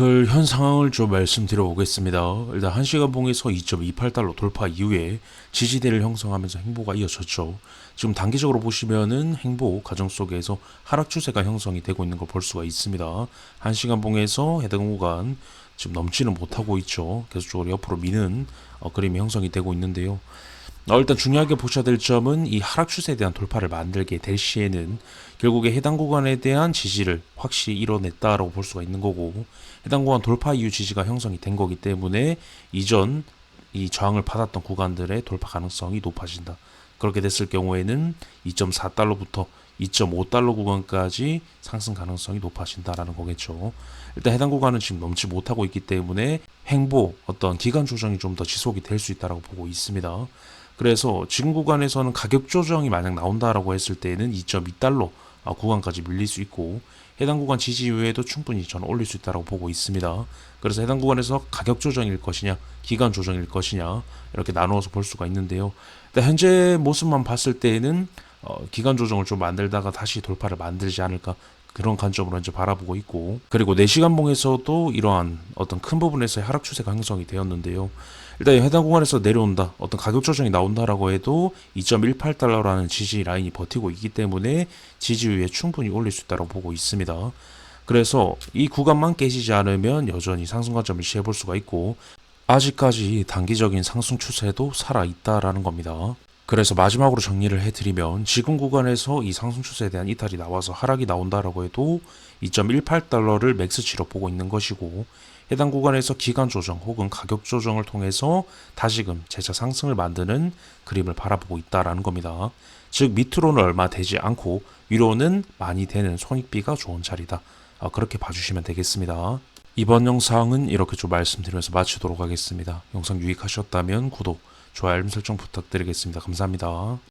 테크니컬 현 상황을 좀 말씀드려 보겠습니다. 일단 1시간 봉에서 2.28달러 돌파 이후에 지지대를 형성하면서 행보가 이어졌죠. 지금 단기적으로 보시면은 행보 과정 속에서 하락 추세가 형성이 되고 있는 걸 볼 수가 있습니다. 1시간 봉에서 해당 구간 지금 넘지는 못하고 있죠. 계속적으로 옆으로 미는 어, 그림이 형성이 되고 있는데요. 어, 일단 중요하게 보셔야 될 점은 이 하락 추세에 대한 돌파를 만들게 될 시에는 결국에 해당 구간에 대한 지지를 확실히 이뤄냈다라고 볼 수가 있는 거고 해당 구간 돌파 이후 지지가 형성이 된 거기 때문에 이전 이 저항을 받았던 구간들의 돌파 가능성이 높아진다. 그렇게 됐을 경우에는 2.4달러부터 2.5달러 구간까지 상승 가능성이 높아진다라는 거겠죠. 일단 해당 구간은 지금 넘지 못하고 있기 때문에 행보 어떤 기간 조정이 좀 더 지속이 될 수 있다라고 보고 있습니다. 그래서 지금 구간에서는 가격 조정이 만약 나온다라고 했을 때는 2.2달러 아, 구간까지 밀릴 수 있고 해당 구간 지지 이후에도 충분히 저는 올릴 수 있다고 보고 있습니다. 그래서 해당 구간에서 가격 조정일 것이냐, 기간 조정일 것이냐 이렇게 나누어서 볼 수가 있는데요. 현재 모습만 봤을 때는 어, 기간 조정을 좀 만들다가 다시 돌파를 만들지 않을까 그런 관점으로 이제 바라보고 있고 그리고 4시간 봉에서도 이러한 어떤 큰 부분에서 하락 추세가 형성이 되었는데요. 일단 해당 구간에서 내려온다 어떤 가격 조정이 나온다라고 해도 2.18달러라는 지지 라인이 버티고 있기 때문에 지지 위에 충분히 올릴 수 있다고 보고 있습니다. 그래서 이 구간만 깨지지 않으면 여전히 상승 관점을 시해 볼 수가 있고 아직까지 단기적인 상승 추세도 살아 있다라는 겁니다. 그래서 마지막으로 정리를 해드리면 지금 구간에서 이 상승 추세에 대한 이탈이 나와서 하락이 나온다라고 해도 2.18달러를 맥스치로 보고 있는 것이고 해당 구간에서 기간 조정 혹은 가격 조정을 통해서 다시금 재차 상승을 만드는 그림을 바라보고 있다라는 겁니다. 즉 밑으로는 얼마 되지 않고 위로는 많이 되는 손익비가 좋은 자리다. 아, 그렇게 봐주시면 되겠습니다. 이번 영상은 이렇게 좀 말씀드리면서 마치도록 하겠습니다. 영상 유익하셨다면 구독, 좋아요, 알림 설정 부탁드리겠습니다. 감사합니다.